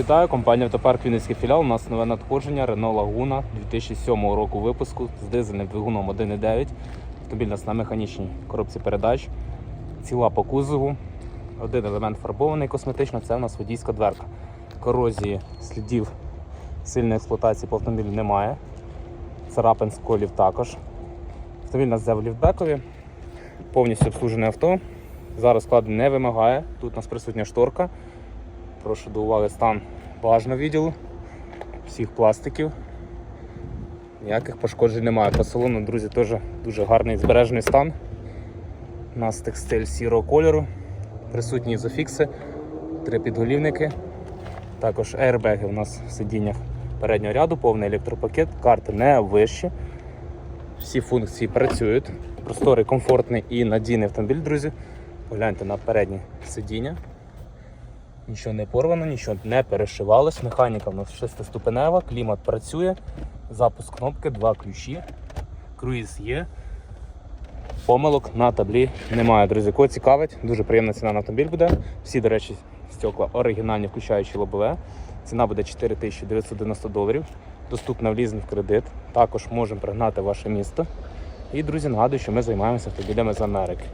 Вітаю, компанія Автопарк Вінницький філіал. У нас нове надходження Renault Laguna 2007 року випуску з дизельним двигуном 1.9. Автомобіль у нас на механічній коробці передач. Ціла по кузову. Один елемент фарбований косметично це у нас водійська дверка. Корозії слідів сильної експлуатації по автомобілю немає. Царапин сколів також. Автомобіль у нас взяв ліфтбекові. Повністю обслужене авто. Зараз складу не вимагає. Тут у нас присутня шторка. Прошу до уваги стан багажного відділу, всіх пластиків. Ніяких пошкоджень немає. По салону, друзі, теж дуже гарний збережений стан. У нас текстиль сірого кольору, присутні ізофікси, три підголівники. Також аербеги у нас в сидіннях переднього ряду, повний електропакет, карти не вищі. Всі функції працюють. Просторий, комфортний і надійний автомобіль, друзі. Погляньте на переднє сидіння. Нічого не порвано, нічого не перешивалось. Механіка в нас шестиступенева, клімат працює, запуск кнопки, два ключі, круїз є. Помилок на таблі немає, друзі. Кого цікавить, дуже приємна ціна на автомобіль буде. Всі, до речі, стекла оригінальні, включаючи лобове. Ціна буде 4990 доларів. Доступна в лізинг кредит. Також можемо пригнати ваше місто. І, друзі, нагадую, що ми займаємося автомобілями з Америки.